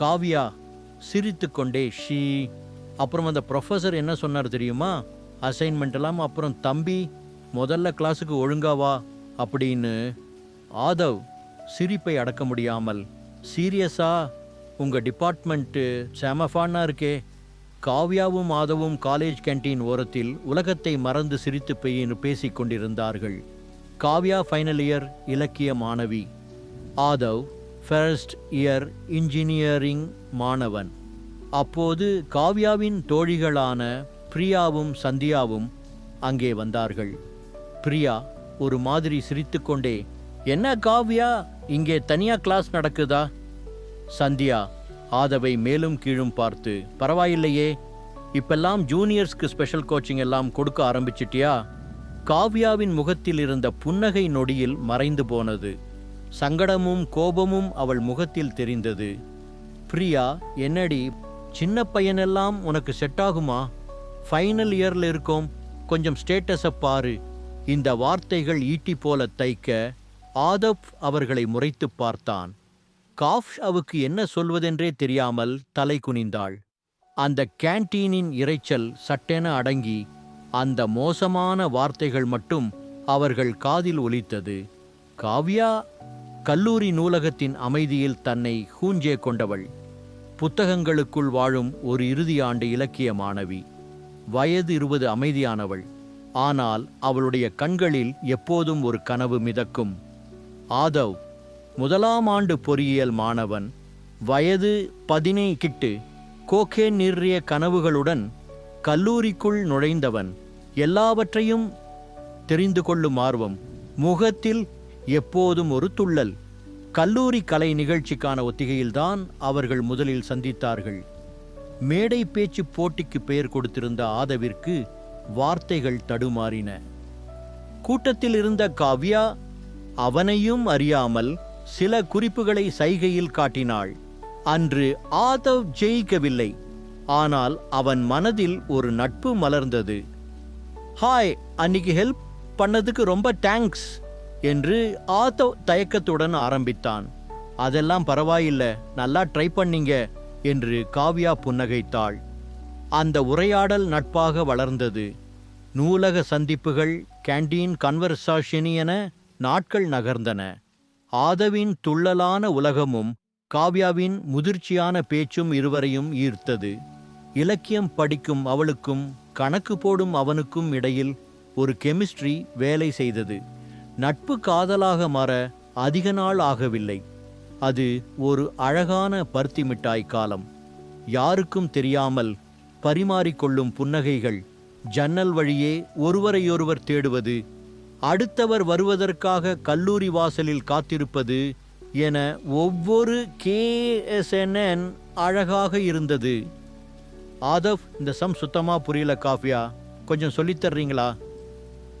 காவியா சிரித்துக்கொண்டே ஷீ. அப்புறம் அந்த ப்ரொஃபஸர் என்ன சொன்னார் தெரியுமா? அசைன்மெண்ட் எல்லாம் அப்புறம் தம்பி முதல்ல கிளாஸுக்கு ஒழுங்காவா அப்படின்னு. ஆதவ் சிரிப்பை அடக்க முடியாமல் சீரியஸா? உங்கள் டிபார்ட்மெண்ட்டு செமஃபானா இருக்கே. காவ்யாவும் ஆதவும் காலேஜ் கேண்டீன் ஓரத்தில் உலகத்தை மறந்து சிரித்து பெய்யின்னு பேசிக் கொண்டிருந்தார்கள். காவ்யா ஃபைனல் இயர் இலக்கிய மாணவி. ஆதவ் ஃபர்ஸ்ட் இயர் இன்ஜினியரிங் மாணவன். அப்போது காவ்யாவின் தோழிகளான பிரியாவும் சந்தியாவும் அங்கே வந்தார்கள். பிரியா ஒரு மாதிரி சிரித்துக்கொண்டே என்ன காவ்யா இங்கே தனியா கிளாஸ் நடக்குதா? சந்தியா ஆதவை மேலும் கீழும் பார்த்து பரவாயில்லையே இப்பெல்லாம் ஜூனியர்ஸ்க்கு ஸ்பெஷல் கோச்சிங் எல்லாம் கொடுக்க ஆரம்பிச்சிட்டியா? காவ்யாவின் முகத்தில் இருந்த புன்னகை நொடியில் மறைந்து போனது. சங்கடமும் கோபமும் அவள் முகத்தில் தெரிந்தது. பிரியா என்னடி? சின்ன பையனெல்லாம் உனக்கு செட் ஆகுமா? ஃபைனல் இயர்ல இருக்கோம். கொஞ்சம் ஸ்டேட்டஸை பாரு. இந்த வார்த்தைகள் ஈட்டி போல தைக்க ஆதப் அவர்களை முறைத்துப் பார்த்தான். காஃப் அவுக்கு என்ன சொல்வதென்றே தெரியாமல் தலை குனிந்தாள். அந்த கேண்டீனின் இரைச்சல் சட்டென அடங்கி அந்த மோசமான வார்த்தைகள் மட்டும் அவர்கள் காதில் ஒலித்தது. காவ்யா கல்லூரி நூலகத்தின் அமைதியில் தன்னை ஹூஞ்சே கொண்டவள். புத்தகங்களுக்குள் வாழும் ஒரு இறுதி ஆண்டு இலக்கிய மாணவி. வயது இருபது அமைதியானவள். ஆனால் அவளுடைய கண்களில் எப்போதும் ஒரு கனவு மிதக்கும். ஆதவ் முதலாம் ஆண்டு பொறியியல் மாணவன். வயது பதினை கிட்டு கோகே நிறிய கனவுகளுடன் கல்லூரிக்குள் நுழைந்தவன். எல்லாவற்றையும் தெரிந்து கொள்ளும் ஆர்வம். முகத்தில் எப்போதும் ஒரு துள்ளல். கல்லூரி கலை நிகழ்ச்சிக்கான ஒத்திகையில்தான் அவர்கள் முதலில் சந்தித்தார்கள். மேடை பேச்சு போட்டிக்கு பெயர் கொடுத்திருந்த ஆதவிற்கு வார்த்தைகள் தடுமாறின. கூட்டத்தில் இருந்த காவ்யா அவனையும் அறியாமல் சில குறிப்புகளை சைகையில் காட்டினாள். அன்று ஆதவ் ஜெயிக்கவில்லை. ஆனால் அவன் மனதில் ஒரு நட்பு மலர்ந்தது. ஹாய் அன்னைக்கு ஹெல்ப் பண்ணதுக்கு ரொம்ப தேங்க்ஸ் என்று ஆதவ் தயக்கத்துடன் ஆரம்பித்தான். அதெல்லாம் பரவாயில்ல நல்லா ட்ரை பண்ணீங்க என்று காவ்யா புன்னகைத்தாள். அந்த உரையாடல் நட்பாக வளர்ந்தது. நூலக சந்திப்புகள் கேண்டீன் கன்வர்சாஷினி என நாட்கள் நகர்ந்தன. ஆதவின் துள்ளலான உலகமும் காவ்யாவின் முதிர்ச்சியான பேச்சும் இருவரையும் ஈர்த்தது. இலக்கியம் படிக்கும் அவளுக்கும் கணக்கு போடும் அவனுக்கும் இடையில் ஒரு கெமிஸ்ட்ரி வேலை செய்தது. நட்பு காதலாக மாற அதிக நாள் ஆகவில்லை. அது ஒரு அழகான பருத்தி மிட்டாய் காலம். யாருக்கும் தெரியாமல் பரிமாறிக்கொள்ளும் புன்னகைகள் ஜன்னல் வழியே ஒருவரையொருவர் தேடுவது அடுத்தவர் வருவதற்காக கல்லூரி வாசலில் காத்திருப்பது என ஒவ்வொரு கேஎஸ்என்என் அழகாக இருந்தது. ஆதவ் இந்த சம் சுத்தமாக புரியல காவ்யா. கொஞ்சம் சொல்லித் தர்றீங்களா?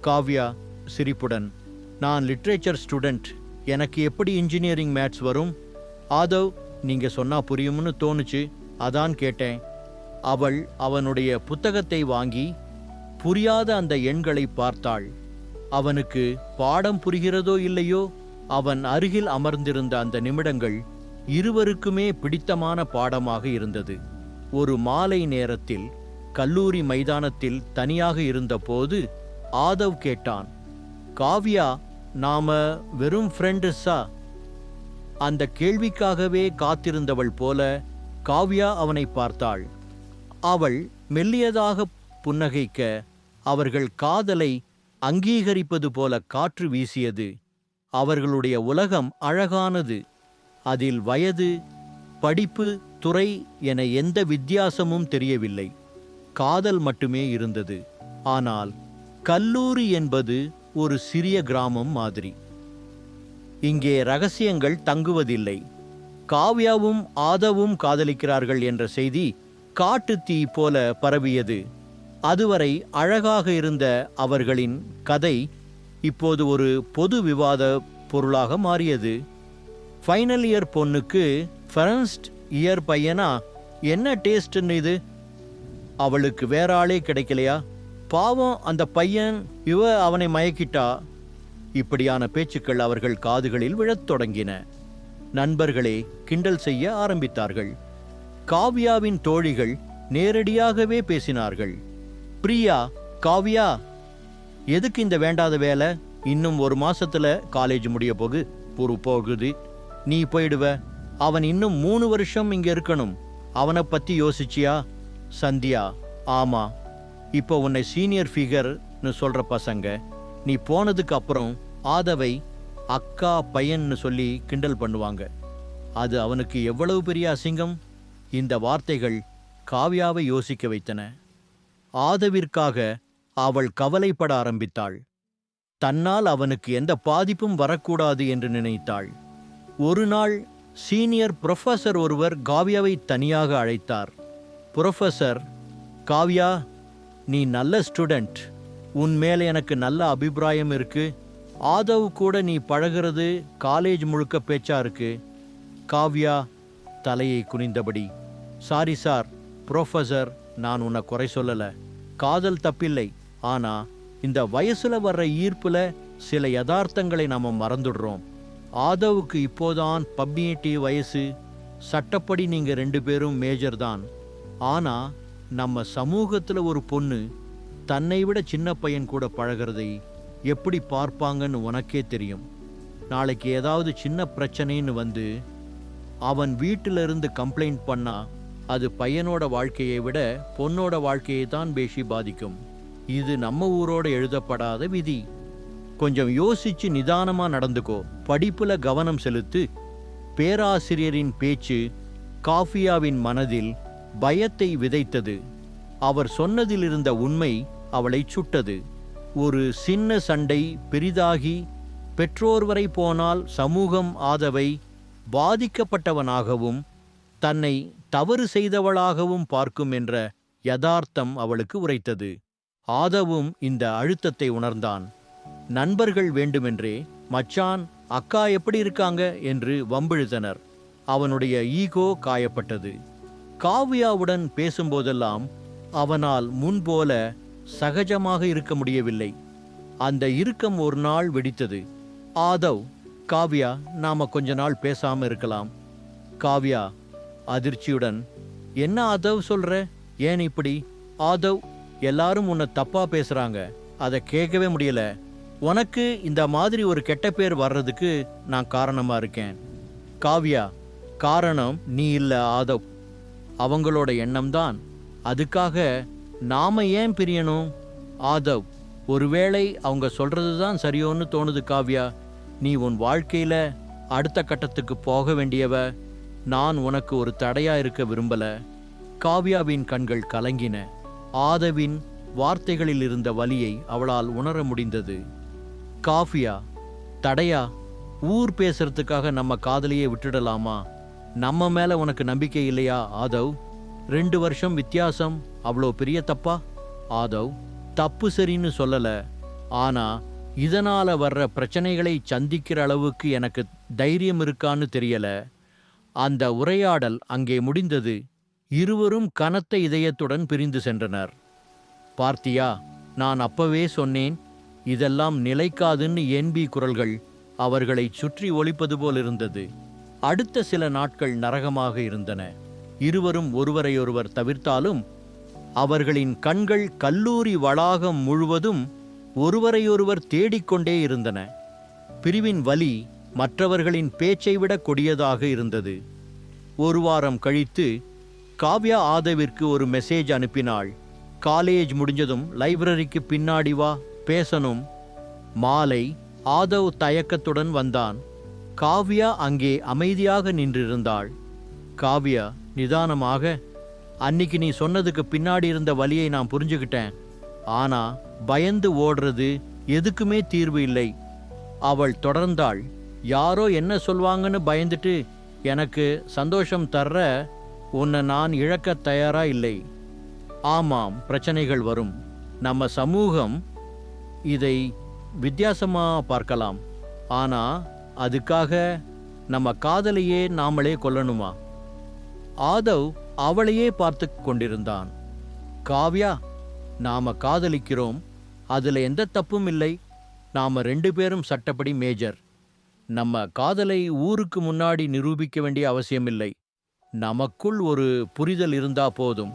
காவ்யா சிரிப்புடன். நான் லிட்ரேச்சர் ஸ்டூடெண்ட் எனக்கு எப்படி இன்ஜினியரிங் மேத்ஸ் வரும்? ஆதவ் நீங்க சொன்னா புரியும்னு தோணுச்சு. அதான் கேட்டேன். அவள் அவனுடைய புத்தகத்தை வாங்கி புரியாத அந்த எண்களை பார்த்தாள். அவனுக்கு பாடம் புரிகிறதோ இல்லையோ? அவன் அருகில் அமர்ந்திருந்த அந்த நிமிடங்கள் இருவருக்குமே பிடித்தமான பாடமாக இருந்தது. ஒரு மாலை நேரத்தில் கல்லூரி மைதானத்தில் தனியாக இருந்தபோது ஆதவ் கேட்டான் காவ்யா நாம வெறும் ஃப்ரெண்டுஸா அந்த கேள்விக்காகவே காத்திருந்தவள் போல காவ்யா அவனை பார்த்தாள். அவள் மெல்லியதாக புன்னகைக்க அவர்கள் காதலை அங்கீகரிப்பது போல காற்று வீசியது. அவர்களுடைய உலகம் அழகானது. அதில் வயது படிப்பு துறை என எந்த வித்தியாசமும் தெரியவில்லை. காதல் மட்டுமே இருந்தது. ஆனால் கல்லூரி என்பது ஒரு சிறிய கிராமம் மாதிரி. இங்கே ரகசியங்கள் தங்குவதில்லை. காவ்யாவும் ஆதவும் காதலிக்கிறார்கள் என்ற செய்தி காட்டு தீ போல பரவியது. அதுவரை அழகாக இருந்த அவர்களின் கதை இப்போது ஒரு பொது விவாத பொருளாக மாறியது. ஃபைனல் இயர் பொண்ணுக்கு ஃபரன்ஸ்ட் இயர் பையனா? என்ன டேஸ்ட்னு இது? அவளுக்கு வேற ஆளே கிடைக்கலையா? பாவம் அந்த பையன் இவ அவனை மயக்கிட்டா? இப்படியான பேச்சுக்கள் அவர்கள் காதுகளில் விழத் தொடங்கின. நண்பர்களே கிண்டல் செய்ய ஆரம்பித்தார்கள். காவ்யாவின் தோழிகள் நேரடியாகவே பேசினார்கள். பிரியா காவ்யா எதுக்கு இந்த வேண்டாத வேலை? இன்னும் ஒரு மாசத்துல காலேஜ் முடிய போகு ஒரு போகுது. நீ போயிடுவ. அவன் இன்னும் மூணு வருஷம் இங்க இருக்கணும். அவனை பத்தி யோசிச்சியா? சந்தியா ஆமா. இப்போ உன்னை சீனியர் ஃபிகர்னு சொல்கிற பசங்க நீ போனதுக்கு அப்புறம் ஆதவை அக்கா பையன்னு சொல்லி கிண்டல் பண்ணுவாங்க. அது அவனுக்கு எவ்வளவு பெரிய அசிங்கம்? இந்த வார்த்தைகள் காவ்யாவை யோசிக்க வைத்தன. ஆதவிற்காக அவள் கவலைப்பட ஆரம்பித்தாள். தன்னால் அவனுக்கு எந்த பாதிப்பும் வரக்கூடாது என்று நினைத்தாள். ஒரு நாள் சீனியர் புரொஃபசர் ஒருவர் காவ்யாவை தனியாக அழைத்தார். புரொஃபசர் காவ்யா நீ நல்ல ஸ்டூடெண்ட் உன் மேல எனக்கு நல்ல அபிப்பிராயம் இருக்கு. ஆதவ் கூட நீ பழகிறது காலேஜ் முழுக்க பேச்சா இருக்கு. காவ்யா தலையை குனிந்தபடி. சாரி சார் ப்ரொஃபசர் நான் உன்னை குறை சொல்லல. காதல் தப்பில்லை. ஆனா இந்த வயசுல வர்ற ஈர்ப்புல சில யதார்த்தங்களை நாம மறந்துடுறோம். ஆதவுக்கு இப்போதான் பப்னியட்டி வயசு. சட்டப்படி நீங்க ரெண்டு பேரும் மேஜர் தான். ஆனா நம்ம சமூகத்தில் ஒரு பொண்ணு தன்னை விட சின்ன பையன் கூட பழகிறதை எப்படி பார்ப்பாங்கன்னு உனக்கே தெரியும். நாளைக்கு ஏதாவது சின்ன பிரச்சனைன்னு வந்து அவன் வீட்டிலிருந்து கம்ப்ளைண்ட் பண்ணா அது பையனோட வாழ்க்கையை விட பொண்ணோட வாழ்க்கையை தான் பேசி பாதிக்கும். இது நம்ம ஊரோட எழுதப்படாத விதி. கொஞ்சம் யோசிச்சு நிதானமாக நடந்துக்கோ. படிப்பில் கவனம் செலுத்து. பேராசிரியரின் பேச்சு காஃபியாவின் மனதில் பயத்தை விதைத்தது. அவர் சொன்னதிலிருந்த உண்மை அவளை சுட்டது. ஒரு சின்ன சண்டை பெரிதாகி பெற்றோர் வரை போனால் சமூகம் ஆதவை பாதிக்கப்பட்டவனாகவும் தன்னை தவறு செய்தவளாகவும் பார்க்கும் என்ற யதார்த்தம் அவளுக்கு உரைத்தது. ஆதவும் இந்த அழுத்தத்தை உணர்ந்தான். நண்பர்கள் வேண்டுமென்றே மச்சான் அக்கா எப்படி இருக்காங்க? என்று வம்பிழுத்தனர். அவனுடைய ஈகோ காயப்பட்டது. காவ்யாவுடன் பேசும்போதெல்லாம் அவனால் முன்போல சகஜமாக இருக்க முடியவில்லை. அந்த இறுக்கம் ஒரு நாள் வெடித்தது. ஆதவ் காவ்யா நாம கொஞ்ச நாள் பேசாம இருக்கலாம். காவ்யா அதிர்ச்சியுடன் என்ன ஆதவ் சொல்ற? ஏன் இப்படி? ஆதவ் எல்லாரும் உன்னை தப்பா பேசுறாங்க. அதை கேட்கவே முடியல. உனக்கு இந்த மாதிரி ஒரு கெட்ட பேர் வர்றதுக்கு நான் காரணமா இருக்கேன். காவ்யா காரணம் நீ இல்லை ஆதவ். அவங்களோட எண்ணம்தான். அதுக்காக நாம ஏன் பிரியணும்? ஆதவ் ஒருவேளை அவங்க சொல்கிறது தான் சரியோன்னு தோணுது காவ்யா. நீ உன் வாழ்க்கையில் அடுத்த கட்டத்துக்கு போக வேண்டியவ நான் உனக்கு ஒரு தடையா இருக்க விரும்பல. காவ்யாவின் கண்கள் கலங்கின. ஆதவின் வார்த்தைகளில் இருந்த வலியை அவளால் உணர முடிந்தது. காஃபியா தடையா? ஊர் பேசுறதுக்காக நம்ம காதலியை விட்டுடலாமா? நம்ம மேல உனக்கு நம்பிக்கை இல்லையா ஆதவ்? ரெண்டு வருஷம் வித்தியாசம் அவ்வளோ பெரிய தப்பா? ஆதவ் தப்பு சரின்னு சொல்லல. ஆனா இதனால வர்ற பிரச்சனைகளை சந்திக்கிற அளவுக்கு எனக்கு தைரியம் இருக்கான்னு தெரியல. அந்த உரையாடல் அங்கே முடிந்தது. இருவரும் கனத்த இதயத்துடன் பிரிந்து சென்றனர். பார்த்தியா நான் அப்பவே சொன்னேன் இதெல்லாம் நிலைக்காதுன்னு என்பி குரல்கள் அவர்களைச் சுற்றி ஒழிப்பது போல் இருந்தது. அடுத்த சில நாட்கள் நரகமாக இருந்தன. இருவரும் ஒருவரையொருவர் தவிர்த்தாலும் அவர்களின் கண்கள் கல்லூரி வளாகம் முழுவதும் ஒருவரையொருவர் தேடிக்கொண்டே இருந்தன. பிரிவின் வலி மற்றவர்களின் பேச்சை விட கொடியதாக இருந்தது. ஒரு வாரம் கழித்து காவ்யா ஆதவிற்கு ஒரு மெசேஜ் அனுப்பினாள். காலேஜ் முடிஞ்சதும் லைப்ரரிக்கு பின்னாடி வா பேசணும். மாலை ஆதவ் தயக்கத்துடன் வந்தான். காவ்யா அங்கே அமைதியாக நின்றிருந்தாள். காவ்யா நிதானமாக அன்னைக்கு நீ சொன்னதுக்கு பின்னாடி இருந்த வழியை நான் புரிஞ்சுக்கிட்டேன். ஆனா பயந்து ஓடுறது எதுக்குமே தீர்வு இல்லை. அவள் தொடர்ந்தாள். யாரோ என்ன சொல்வாங்கன்னு பயந்துட்டு எனக்கு சந்தோஷம் தர்ற உன்னை நான் இழக்க தயாரா இல்லை. ஆமாம் பிரச்சனைகள் வரும். நம்ம சமூகம் இதை வித்தியாசமாக பார்க்கலாம். ஆனால் அதுக்காக நம்ம காதலையே நாமளே கொல்லணுமா? ஆதவ் அவளையே பார்த்து கொண்டிருந்தான். காவ்யா நாம காதலிக்கிறோம். அதுல எந்த தப்பும் இல்லை. நாம ரெண்டு பேரும் சட்டப்படி மேஜர். நம்ம காதலை ஊருக்கு முன்னாடி நிரூபிக்க வேண்டிய அவசியமில்லை நமக்குள் ஒரு புரிதல் இருந்தா போதும்.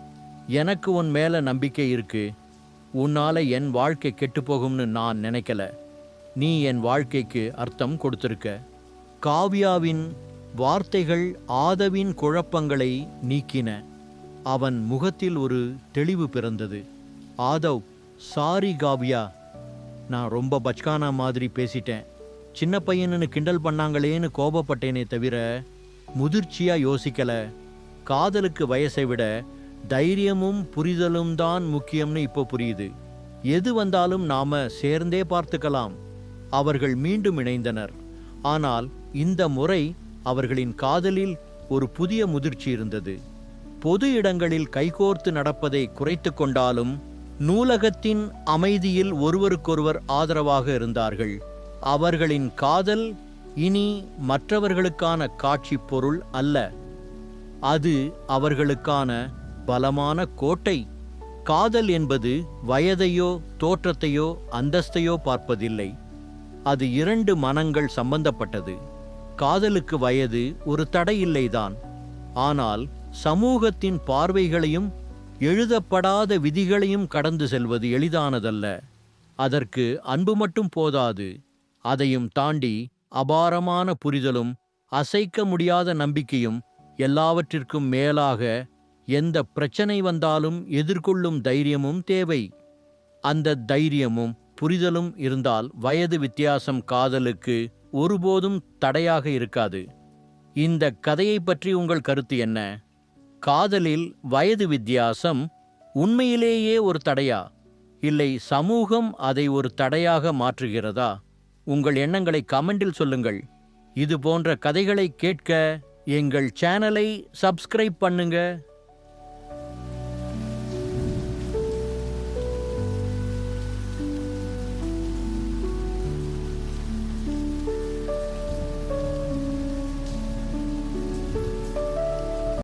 எனக்கு உன் மேல நம்பிக்கை இருக்கு. உன்னால என் வாழ்க்கை கெட்டு போகும்னு நான் நினைக்கல. நீ என் வாழ்க்கைக்கு அர்த்தம் கொடுத்திருக்க. காவ்யாவின் வார்த்தைகள் ஆதவின் குழப்பங்களை நீக்கின. அவன் முகத்தில் ஒரு தெளிவு பிறந்தது. ஆதவ் சாரி காவ்யா. நான் ரொம்ப பச்கானா மாதிரி பேசிட்டேன். சின்ன பையனுன்னு கிண்டல் பண்ணாங்களேன்னு கோபப்பட்டேனே தவிர முதிர்ச்சியா யோசிக்கல. காதலுக்கு வயசை விட தைரியமும் புரிதலும் தான் முக்கியம்னு இப்போ புரியுது. எது வந்தாலும் நாம சேர்ந்தே பார்த்துக்கலாம். அவர்கள் மீண்டும் இணைந்தனர். ஆனால் இந்த முறை அவர்களின் காதலில் ஒரு புதிய முதிர்ச்சி இருந்தது. பொது இடங்களில் கைகோர்த்து நடப்பதை குறைத்து கொண்டாலும் நூலகத்தின் அமைதியில் ஒருவருக்கொருவர் ஆதரவாக இருந்தார்கள். அவர்களின் காதல் இனி மற்றவர்களுக்கான காட்சி பொருள் அல்ல. அது அவர்களுக்கான பலமான கோட்டை. காதல் என்பது வயதையோ தோற்றத்தையோ அந்தஸ்தையோ பார்ப்பதில்லை. அது இரண்டு மனங்கள் சம்பந்தப்பட்டது. காதலுக்கு வயது ஒரு தடையில்லைதான். ஆனால் சமூகத்தின் பார்வைகளையும் எழுதப்படாத விதிகளையும் கடந்து செல்வது எளிதானதல்ல. அதற்கு அன்பு மட்டும் போதாது. அதையும் தாண்டி அபாரமான புரிதலும் அசைக்க முடியாத நம்பிக்கையும் எல்லாவற்றிற்கும் மேலாக எந்த பிரச்சனை வந்தாலும் எதிர்கொள்ளும் தைரியமும் தேவை. அந்த தைரியமும் புரிதலும் இருந்தால் வயது வித்தியாசம் காதலுக்கு ஒருபோதும் தடையாக இருக்காது. இந்த கதையை பற்றி உங்கள் கருத்து என்ன? காதலில் வயது வித்தியாசம் உண்மையிலேயே ஒரு தடையா? இல்லை சமூகம் அதை ஒரு தடையாக மாற்றுகிறதா? உங்கள் எண்ணங்களை கமெண்டில் சொல்லுங்கள். இது போன்ற கதைகளை கேட்க எங்கள் சேனலை சப்ஸ்கிரைப் பண்ணுங்கள்